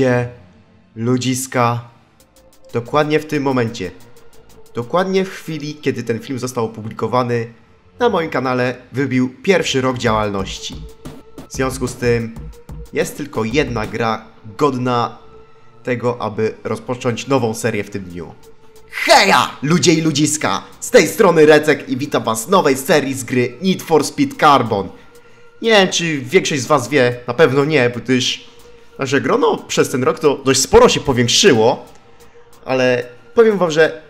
Ludzie, ludziska, dokładnie w tym momencie, dokładnie w chwili, kiedy ten film został opublikowany, na moim kanale wybił pierwszy rok działalności. W związku z tym jest tylko jedna gra godna tego, aby rozpocząć nową serię w tym dniu. Heja, ludzie i ludziska! Z tej strony Recek i witam was w nowej serii z gry Need for Speed Carbon. Nie wiem, czy większość z was wie, na pewno nie, gdyż nasze grono przez ten rok to dość sporo się powiększyło, ale powiem wam, że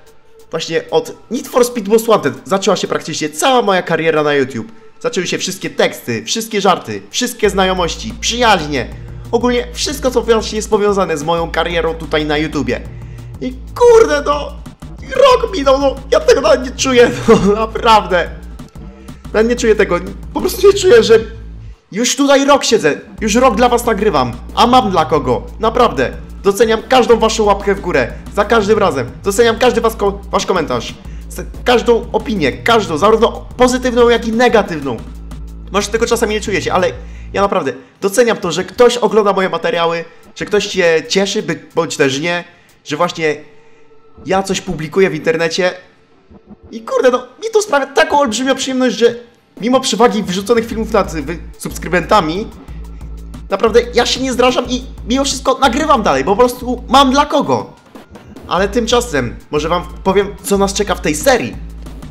właśnie od Need for Speed Most Wanted zaczęła się praktycznie cała moja kariera na YouTube. Zaczęły się wszystkie teksty, wszystkie żarty, wszystkie znajomości, przyjaźnie, ogólnie wszystko, co właśnie jest powiązane z moją karierą tutaj na YouTubie. I kurde, no, rok minął, no, ja tego nawet nie czuję, no, naprawdę. Nawet nie czuję tego, po prostu nie czuję, że już tutaj rok siedzę, już rok dla was nagrywam, a mam dla kogo, naprawdę. Doceniam każdą waszą łapkę w górę, za każdym razem. Doceniam każdy was ko wasz komentarz, każdą opinię, każdą, zarówno pozytywną, jak i negatywną. Może tego czasami nie czujecie, ale ja naprawdę doceniam to, że ktoś ogląda moje materiały, że ktoś się cieszy, bądź też nie, że właśnie ja coś publikuję w internecie. I kurde, no mi to sprawia taką olbrzymią przyjemność, że mimo przewagi wrzuconych filmów nad subskrybentami, naprawdę ja się nie zdrażam i mimo wszystko nagrywam dalej, bo po prostu mam dla kogo. Ale tymczasem może wam powiem, co nas czeka w tej serii.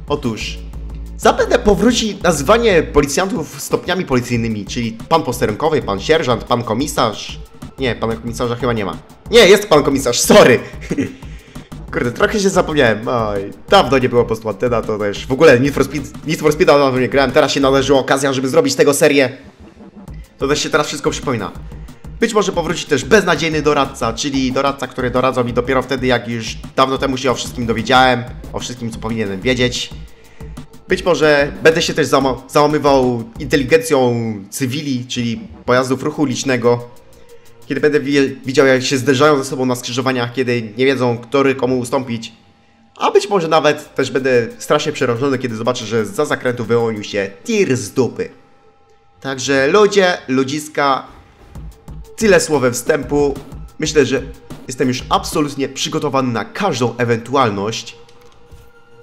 Otóż Zapewne powróci nazywanie policjantów stopniami policyjnymi, czyli pan posterunkowy, pan sierżant, pan komisarz. Nie, pana komisarza chyba nie ma. Nie, jest pan komisarz, sorry! Kurde, trochę się zapomniałem. Oj, dawno nie było postłantena, to też w ogóle Need for Speed, Need for Speed dawno nie grałem, teraz się należyła okazja, żeby zrobić tego serię. To też się teraz wszystko przypomina. Być może powróci też beznadziejny doradca, czyli doradca, który doradzał mi dopiero wtedy, jak już dawno temu się o wszystkim dowiedziałem, o wszystkim, co powinienem wiedzieć. Być może będę się też załamywał inteligencją cywili, czyli pojazdów ruchu ulicznego, kiedy będę widział, jak się zderzają ze sobą na skrzyżowaniach, kiedy nie wiedzą, który komu ustąpić. A być może nawet też będę strasznie przerażony, kiedy zobaczę, że za zakrętu wyłonił się tir z dupy. Także ludzie, ludziska, tyle słowem wstępu. Myślę, że jestem już absolutnie przygotowany na każdą ewentualność.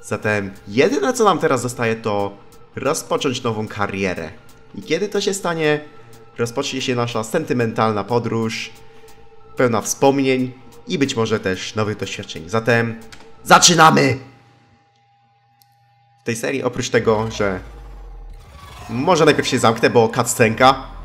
Zatem jedyne co nam teraz zostaje to rozpocząć nową karierę. I kiedy to się stanie, rozpocznie się nasza sentymentalna podróż, pełna wspomnień i być może też nowych doświadczeń. Zatem zaczynamy! W tej serii oprócz tego, że może najpierw się zamknę, bo cutscenka.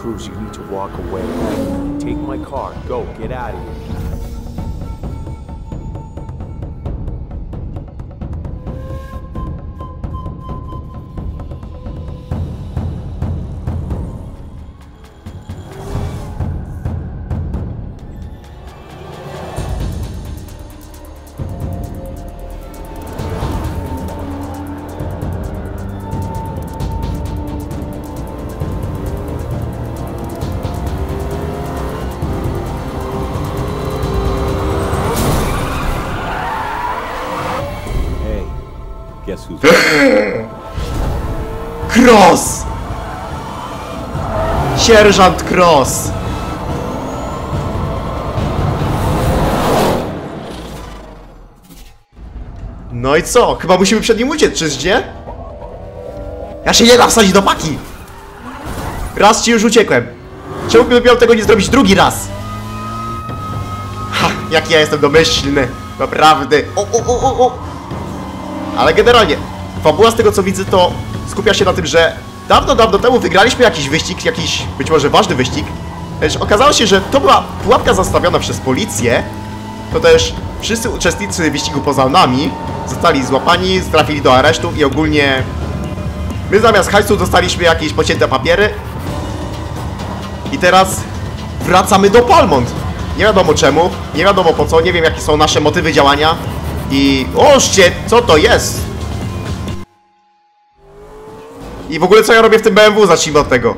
Cruz, you need to walk away. Take my car. Go. Get out of here. Cross! Sierżant Cross! No i co? Chyba musimy przed nim uciec, czyż nie? Ja się nie da wsadzić do paki! Raz ci już uciekłem. Czemu bym miał tego nie zrobić drugi raz? Ha, jaki ja jestem domyślny. Naprawdę. O, o, o, o, o. Ale generalnie, fabuła z tego co widzę to skupia się na tym, że dawno, dawno temu wygraliśmy jakiś wyścig, jakiś być może ważny wyścig. Lecz okazało się, że to była pułapka zastawiona przez policję. To też wszyscy uczestnicy wyścigu poza nami zostali złapani, trafili do aresztu i ogólnie my zamiast hajsu dostaliśmy jakieś pocięte papiery. I teraz wracamy do Palmont. Nie wiadomo czemu, nie wiadomo po co, nie wiem jakie są nasze motywy działania. I... Ożcie, co to jest? I w ogóle co ja robię w tym BMW? Zacznijmy od tego.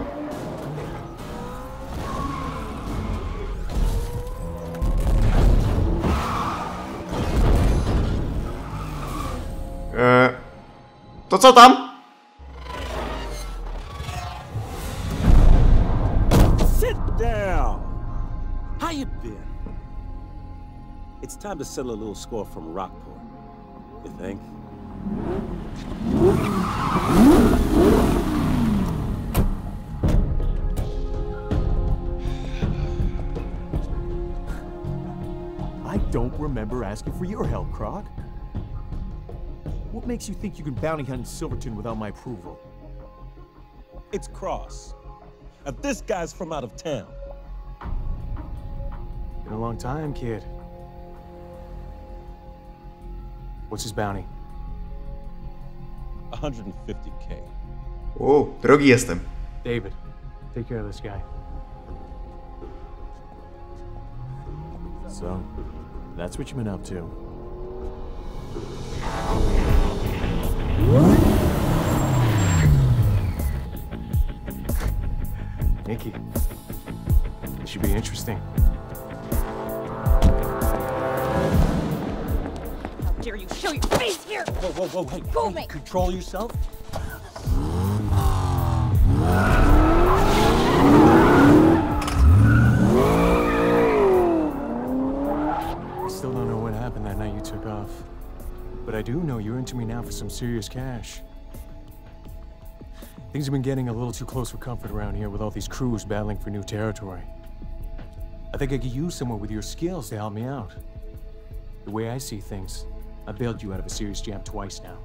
Eee, to co tam? Sit down. How you been? It's time to settle a little score from Rockport. You think? I don't remember asking for your help, Croc. What makes you think you can bounty hunt in Silverton without my approval? It's Cross. Now, this guy's from out of town. Been a long time, kid. What's his bounty? 150k. O, drogi jestem. David, take care of this guy. So, that's what you've been up to. Nikki, this should be interesting. How dare you show your face here? Whoa, whoa, whoa, hey, Fool hey, me. control yourself. I do know you're into me now for some serious cash. Things have been getting a little too close for comfort around here with all these crews battling for new territory. I think I could use someone with your skills to help me out. The way I see things, I bailed you out of a serious jam twice now.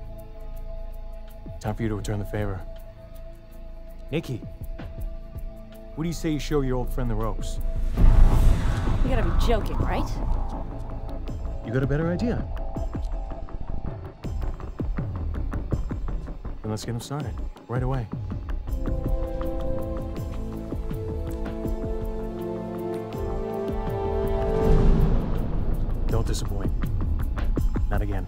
Time for you to return the favor. Nikki, what do you say you show your old friend the ropes? You gotta be joking, right? You got a better idea? Let's get him started. Right away. Don't disappoint. Not again.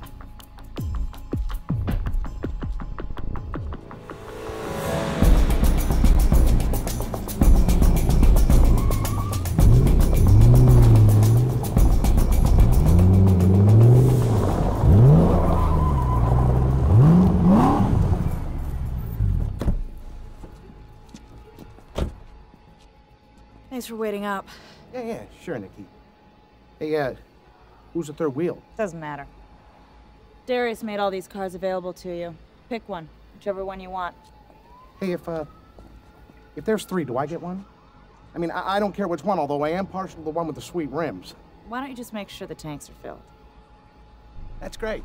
For waiting up. Yeah, yeah, sure, Nikki. Hey, uh, who's the third wheel? Doesn't matter. Darius made all these cars available to you. Pick one, whichever one you want. Hey, if, uh, if there's three, do I get one? I mean, I, I don't care which one, although I am partial to the one with the sweet rims. Why don't you just make sure the tanks are filled? That's great.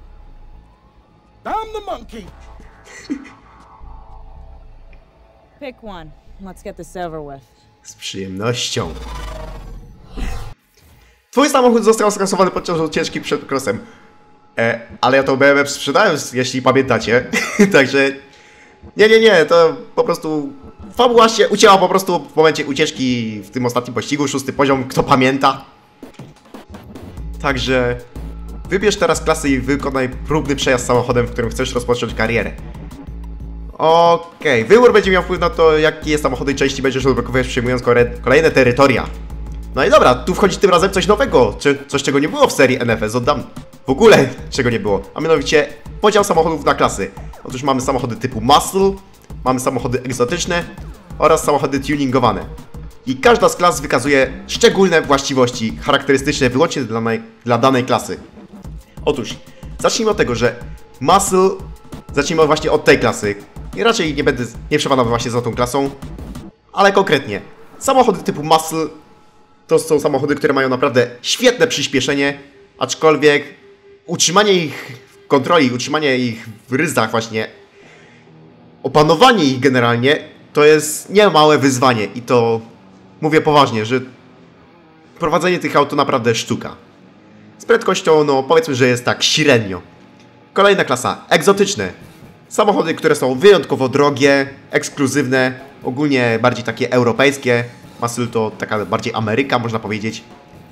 I'm the monkey! Pick one. Let's get this over with. Z przyjemnością. Twój samochód został skasowany podczas ucieczki przed krosem. E, ale ja to BMW sprzedałem, jeśli pamiętacie. Także... Nie, nie, nie, to po prostu... Fabuła się ucięła po prostu w momencie ucieczki w tym ostatnim pościgu, szósty poziom, kto pamięta. Także... Wybierz teraz klasę i wykonaj próbny przejazd samochodem, w którym chcesz rozpocząć karierę. Okej, wybór będzie miał wpływ na to, jakie samochody i części będziesz odblokowywać przyjmując kolejne terytoria. No i dobra, tu wchodzi tym razem coś nowego, czy coś czego nie było w serii NFS od dawna. W ogóle czego nie było, a mianowicie podział samochodów na klasy. Otóż mamy samochody typu muscle, mamy samochody egzotyczne oraz samochody tuningowane. I każda z klas wykazuje szczególne właściwości charakterystyczne wyłącznie dla, dla danej klasy. Otóż, zacznijmy od tego, że Muscle, zacznijmy właśnie od tej klasy. I raczej nie będę, nie przepadam właśnie za tą klasą, ale konkretnie. Samochody typu Muscle to są samochody, które mają naprawdę świetne przyspieszenie, aczkolwiek utrzymanie ich w kontroli, utrzymanie ich w ryzach właśnie, opanowanie ich generalnie, to jest niemałe wyzwanie i to mówię poważnie, że prowadzenie tych aut to naprawdę sztuka. Z prędkością, no powiedzmy, że jest tak średnio. Kolejna klasa, egzotyczne. Samochody, które są wyjątkowo drogie, ekskluzywne, ogólnie bardziej takie europejskie. Masyl to taka bardziej Ameryka, można powiedzieć.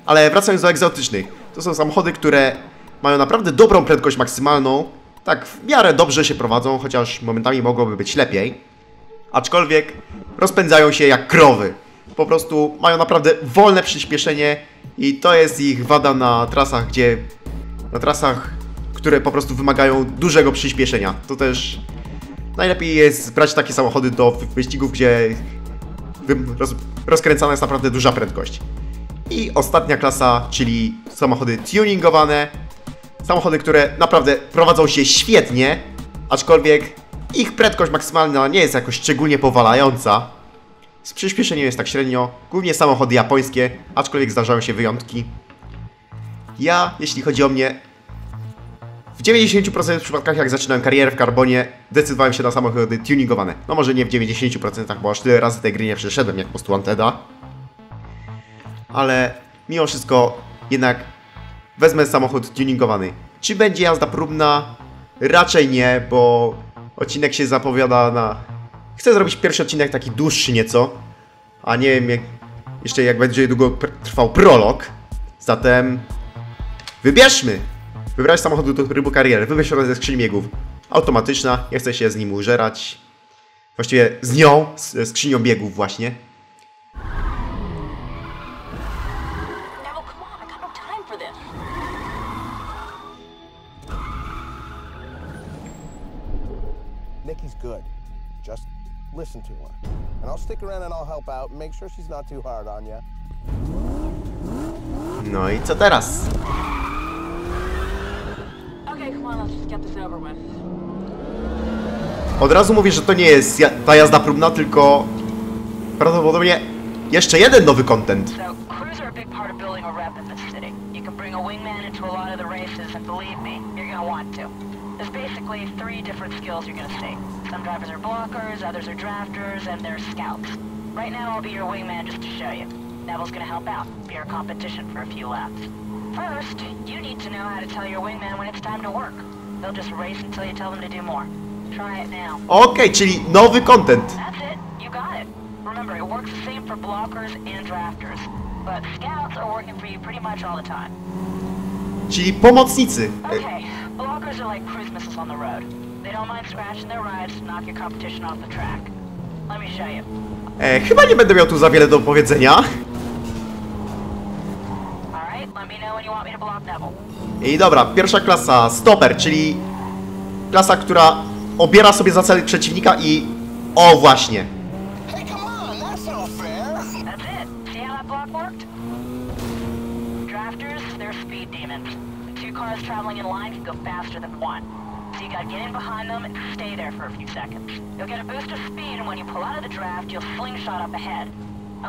Ale wracając do egzotycznych, to są samochody, które mają naprawdę dobrą prędkość maksymalną, tak w miarę dobrze się prowadzą, chociaż momentami mogłoby być lepiej. Aczkolwiek rozpędzają się jak krowy. Po prostu mają naprawdę wolne przyspieszenie i to jest ich wada na trasach, gdzie na trasach, które po prostu wymagają dużego przyspieszenia. To też najlepiej jest brać takie samochody do wyścigów, gdzie roz, rozkręcana jest naprawdę duża prędkość. I ostatnia klasa, czyli samochody tuningowane. Samochody, które naprawdę prowadzą się świetnie, aczkolwiek ich prędkość maksymalna nie jest jakoś szczególnie powalająca. Z przyspieszeniem jest tak średnio, głównie samochody japońskie, aczkolwiek zdarzają się wyjątki. Ja, jeśli chodzi o mnie, w 90% przypadkach jak zaczynałem karierę w Carbonie, decydowałem się na samochody tuningowane. No może nie w 90%, bo aż tyle razy tej gry nie przeszedłem jak po prostu Anteda. Ale mimo wszystko jednak wezmę samochód tuningowany. Czy będzie jazda próbna? Raczej nie, bo odcinek się zapowiada na... Chcę zrobić pierwszy odcinek taki dłuższy nieco, a nie wiem jak... jeszcze jak będzie długo trwał prolog. Zatem wybierzmy! Wybrać samochód do trybu kariery, wybierz rodzaje ze skrzyni biegów. Automatyczna, nie chcę się z nim użerać. Właściwie z nią, z skrzynią biegów właśnie. No. Nikki's good. Just listen to her. And I'll stick around and I'll help out and make sure she's not too hard on you. No i co teraz? Od razu mówię, że to nie jest ja ta jazda próbna, tylko prawdopodobnie jeszcze jeden nowy content. So, crews are a big part of building a rep in this city. You can bring a wingman into a lot of the races, and believe me, you're gonna want to. There's basically three different skills you're gonna see. Some drivers are blockers, others are drafters, and there's scouts. Right now, I'll be your wingman just to show you. Neville's gonna help out, be our competition for a few laps. First, you need to know how to tell your wingman when it's time to work. They'll just race until you tell them to do more. Try it now. Okej, czyli nowy content. That's it. You got it. Remember, it works the same for blockers and drafters. But scouts are working for you pretty much all the time. Czyli pomocnicy. Okay, blockers are like cruise missiles on the road. They don't mind scratching their rides to knock your competition off the track. Let me show you. E, chyba nie będę miał tu za wiele do powiedzenia. I dobra, pierwsza klasa, stopper, czyli klasa, która obiera sobie za cel przeciwnika i... O właśnie.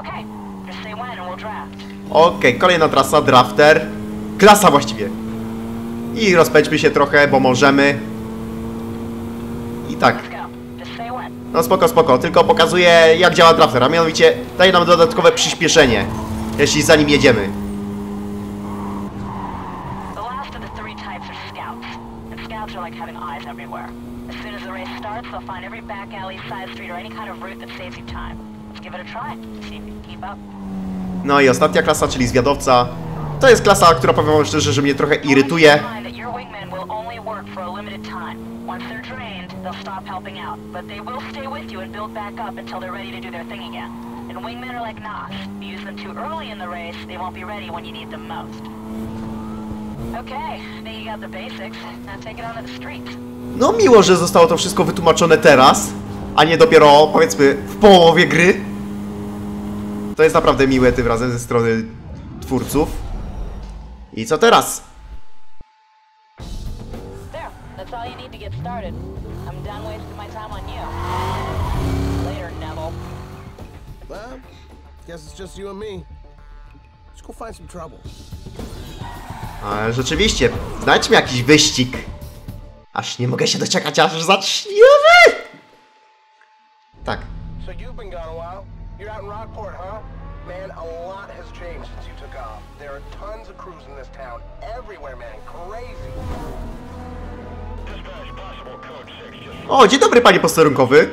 Hey, Okej, kolejna trasa, drafter. Klasa właściwie. I rozpędźmy się trochę, bo możemy. I tak. No spoko, spoko, tylko pokazuję jak działa drafter, a mianowicie daje nam dodatkowe przyspieszenie, jeśli za nim jedziemy. Give it a try. See if you can keep up. No i ostatnia klasa, czyli zwiadowca. To jest klasa, która powiem szczerze, że mnie trochę irytuje. No miło, że zostało to wszystko wytłumaczone teraz, a nie dopiero powiedzmy w połowie gry. To jest naprawdę miłe tym razem ze strony twórców. I co teraz? Well, guess it's just you and me. Let's go find some trouble. Ale rzeczywiście, znajdźmy jakiś wyścig. Aż nie mogę się doczekać, aż zaczniemy! Tak. So you've been gone a while. You're out in Rockport, huh? Man, a lot has changed since you took off. There are tons of crews in this town. Everywhere, man. Crazy. O, dzień dobry panie posterunkowy.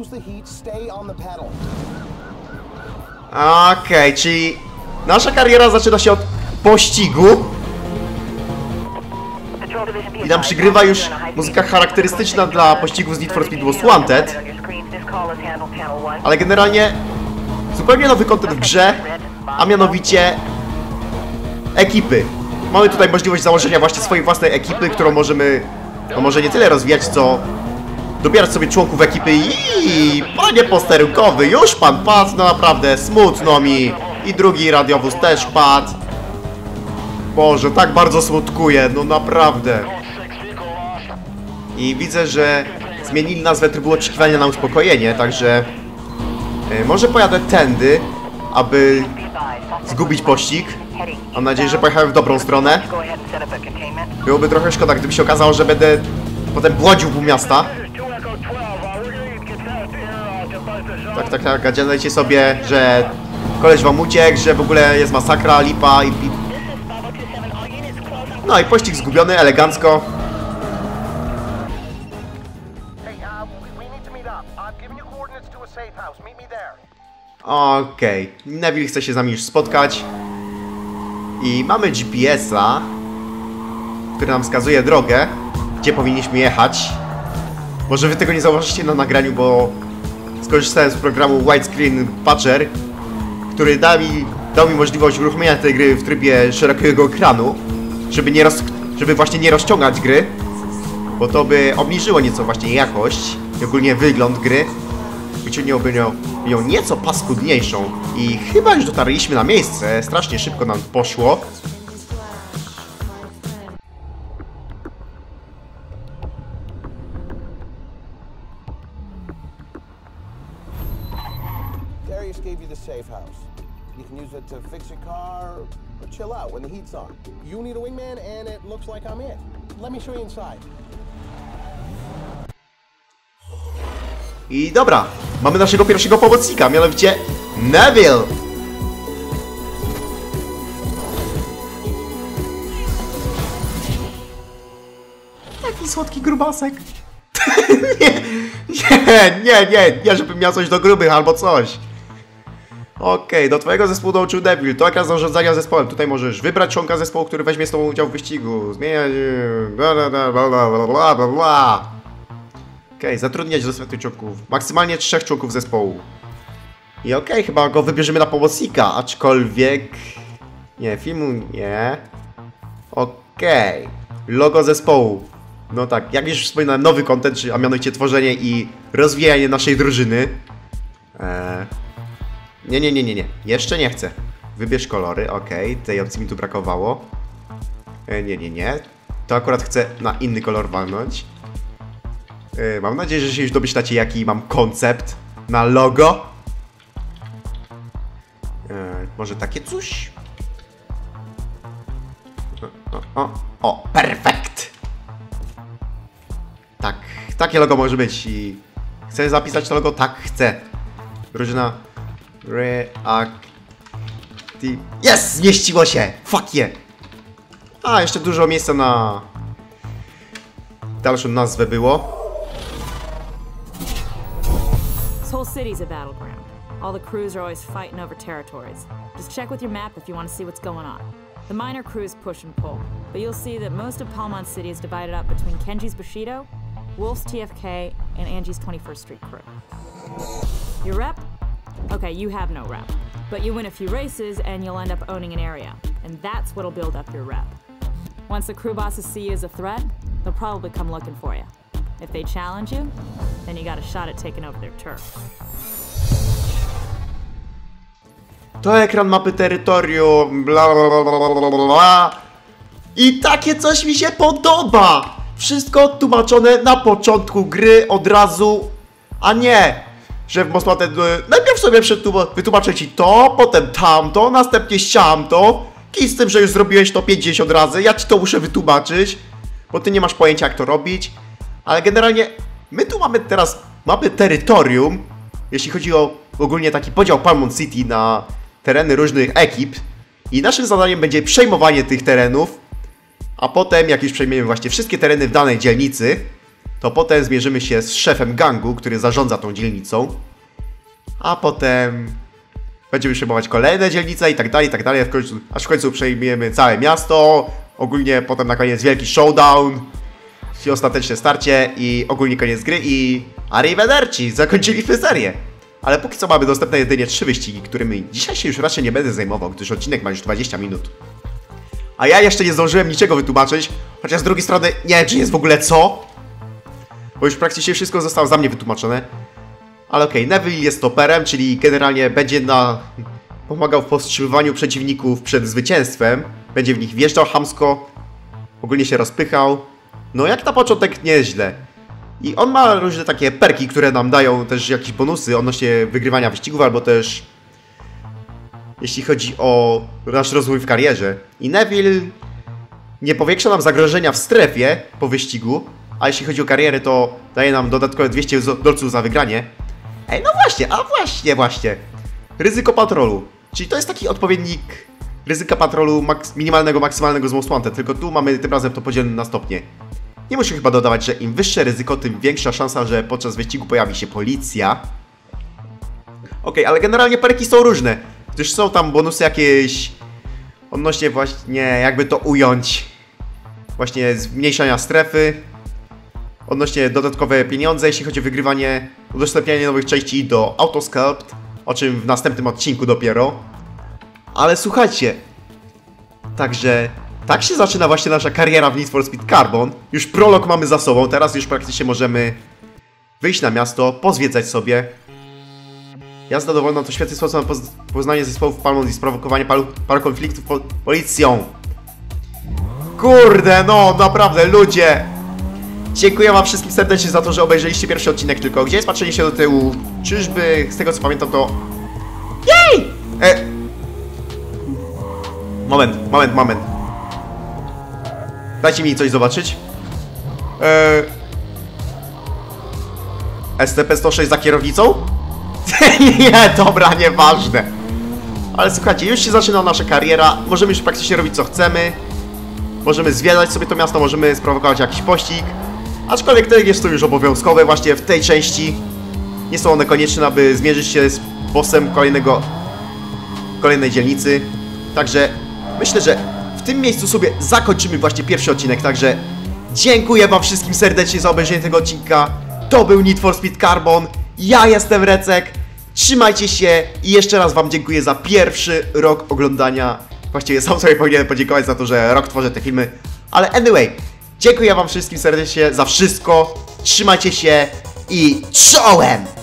Lose. Okej, czyli nasza kariera zaczyna się od pościgu. I nam przygrywa już muzyka charakterystyczna dla pościgów z Need for Speed Most Wanted. Ale generalnie zupełnie nowy kontent w grze, a mianowicie ekipy. Mamy tutaj możliwość założenia właśnie swojej własnej ekipy, którą możemy, no może nie tyle rozwijać, co dobierać sobie członków ekipy i panie posterunkowy, już pan padł, no naprawdę smutno mi i drugi radiowóz też padł. Boże, tak bardzo smutkuję, no naprawdę. I widzę, że zmienili nazwę trybu oczekiwania na uspokojenie, także e, może pojadę tędy, aby zgubić pościg. Mam nadzieję, że pojechałem w dobrą stronę. Byłoby trochę szkoda, gdyby się okazało, że będę potem błodził pół miasta. Tak, tak, tak, gadajcie sobie, że koleś wam uciekł, że w ogóle jest masakra, lipa i... i... No i pościg zgubiony, elegancko. Okej, Neville chce się z nami już spotkać. I mamy GPS-a, który nam wskazuje drogę, gdzie powinniśmy jechać. Może wy tego nie zauważycie na nagraniu, bo skorzystałem z programu Widescreen Patcher, który da mi, dał mi możliwość uruchomienia tej gry w trybie szerokiego ekranu, żeby, nie roz, żeby właśnie nie rozciągać gry, bo to by obniżyło nieco właśnie jakość i ogólnie wygląd gry wyciągnąłby ją, ją nieco paskudniejszą. I chyba już dotarliśmy na miejsce, strasznie szybko nam poszło. Chill out when the heat's on. You need a wingman, and it looks like I'm it. Let me show you inside. I dobra, mamy naszego pierwszego pomocnika, mianowicie Neville! Taki słodki grubasek. nie, nie, nie, nie, nie, żebym miał coś do grubych albo coś. Okej, do twojego zespołu dołączył Devil. To ekran zarządzania zespołem. Tutaj możesz wybrać członka zespołu, który weźmie z tobą udział w wyścigu. Zmieniać... Bla, bla, bla, bla, bla, bla. Okej, zatrudniać do swoich członków. Maksymalnie trzech członków zespołu. I okej, chyba go wybierzemy na pomocnika, aczkolwiek... Nie, filmu nie. Okej. Logo zespołu. No tak, jak już wspominałem, nowy content, czyli- a mianowicie tworzenie i rozwijanie naszej drużyny. Eee... Nie, nie, nie, nie, nie. Jeszcze nie chcę. Wybierz kolory, okej. Tej opcji mi tu brakowało. E, nie, nie, nie. To akurat chcę na inny kolor walnąć. E, mam nadzieję, że się już domyślacie, jaki mam koncept na logo. E, może takie coś? O, o, o, perfekt! Tak, takie logo może być i chcę zapisać to logo? Tak, chcę. Drużyna Reactive. Jest! Zmieściło się! Fuck yeah! A, jeszcze dużo miejsca na dalszą nazwę było. This whole city's a battleground. All the crews are always fighting over territories. Just check with your map if you want to see what's going on. The minor crews push and pull, but you'll see that most of Palmont City is divided up between Kenji's Bushido, Wolf's TFK, and Angie's 21st Street crew. Your rep? Okay, you have no rep. But you win a few races and you'll end up owning an area. And that's what'll build up your rep. Once the crew bosses see you as a threat, they'll probably come looking for you. If they challenge you, then you got a shot at taking over their turf. To ekran mapy terytorium, bla bla bla bla bla bla. I takie coś mi się podoba! Wszystko tłumaczone na początku gry od razu, a nie, że Most Wanted, e, najpierw sobie wytłumaczę ci to, potem tamto, następnie ściamto. Kij z tym, że już zrobiłeś to 50 razy, ja ci to muszę wytłumaczyć, bo ty nie masz pojęcia jak to robić. Ale generalnie my tu mamy teraz mapy terytorium, jeśli chodzi o ogólnie taki podział Palmont City na tereny różnych ekip. I naszym zadaniem będzie przejmowanie tych terenów, a potem jak już przejmiemy właśnie wszystkie tereny w danej dzielnicy, to potem zmierzymy się z szefem gangu, który zarządza tą dzielnicą. A potem będziemy przejmować kolejne dzielnice i tak dalej, i tak dalej, aż w końcu przejmiemy całe miasto. Ogólnie potem na koniec wielki showdown, czyli ostateczne starcie i ogólnie koniec gry i arrivederci, zakończyliśmy serię. Ale póki co mamy dostępne jedynie trzy wyścigi, którymi dzisiaj się już raczej nie będę zajmował, gdyż odcinek ma już 20 minut. A ja jeszcze nie zdążyłem niczego wytłumaczyć, chociaż z drugiej strony nie wiem, czy jest w ogóle co. Bo już praktycznie wszystko zostało za mnie wytłumaczone. Ale okej, Neville jest stoperem, czyli generalnie będzie na... pomagał w powstrzymywaniu przeciwników przed zwycięstwem. Będzie w nich wjeżdżał hamsko, ogólnie się rozpychał. No jak na początek nieźle. I on ma różne takie perki, które nam dają też jakieś bonusy odnośnie wygrywania wyścigów, albo też jeśli chodzi o nasz rozwój w karierze. I Neville nie powiększa nam zagrożenia w strefie po wyścigu, a jeśli chodzi o karierę, to daje nam dodatkowe 200 zo- dolców za wygranie. Ej, no właśnie, a właśnie, właśnie. Ryzyko patrolu. Czyli to jest taki odpowiednik ryzyka patrolu maks minimalnego, maksymalnego z Most Wanted, tylko tu mamy tym razem to podzielone na stopnie. Nie muszę chyba dodawać, że im wyższe ryzyko, tym większa szansa, że podczas wyścigu pojawi się policja. Okej, ale generalnie perki są różne, gdyż są tam bonusy jakieś odnośnie właśnie, jakby to ująć, właśnie zmniejszania strefy, odnośnie dodatkowe pieniądze, jeśli chodzi o wygrywanie, udostępnianie nowych części do Autosculpt, o czym w następnym odcinku dopiero. Ale słuchajcie, także tak się zaczyna właśnie nasza kariera w Need for Speed Carbon. Już prolog mamy za sobą, teraz już praktycznie możemy wyjść na miasto, pozwiedzać sobie. Jazda dowolna to świetny sposób na poz- poznanie zespołów Palmont i sprowokowanie paru, paru konfliktów po policją. Kurde, no naprawdę, ludzie! Dziękuję wam wszystkim serdecznie za to, że obejrzeliście pierwszy odcinek tylko. Gdzie jest patrzenie się do tyłu? Czyżby, z tego co pamiętam to... Jej! E... Moment, moment, moment. Dajcie mi coś zobaczyć. E... SCP-106 za kierownicą? nie, dobra, nieważne. Ale słuchajcie, już się zaczyna nasza kariera. Możemy już praktycznie robić co chcemy. Możemy zwiedzać sobie to miasto, możemy sprowokować jakiś pościg. Aczkolwiek te jest to już obowiązkowe właśnie w tej części. Nie są one konieczne, aby zmierzyć się z bossem kolejnego, kolejnej dzielnicy. Także myślę, że w tym miejscu sobie zakończymy właśnie pierwszy odcinek. Także dziękuję wam wszystkim serdecznie za obejrzenie tego odcinka. To był Need for Speed Carbon. Ja jestem Recek. Trzymajcie się i jeszcze raz wam dziękuję za pierwszy rok oglądania. Właściwie sam sobie powinienem podziękować za to, że rok tworzę te filmy. Ale anyway, dziękuję wam wszystkim serdecznie za wszystko. Trzymajcie się i czołem!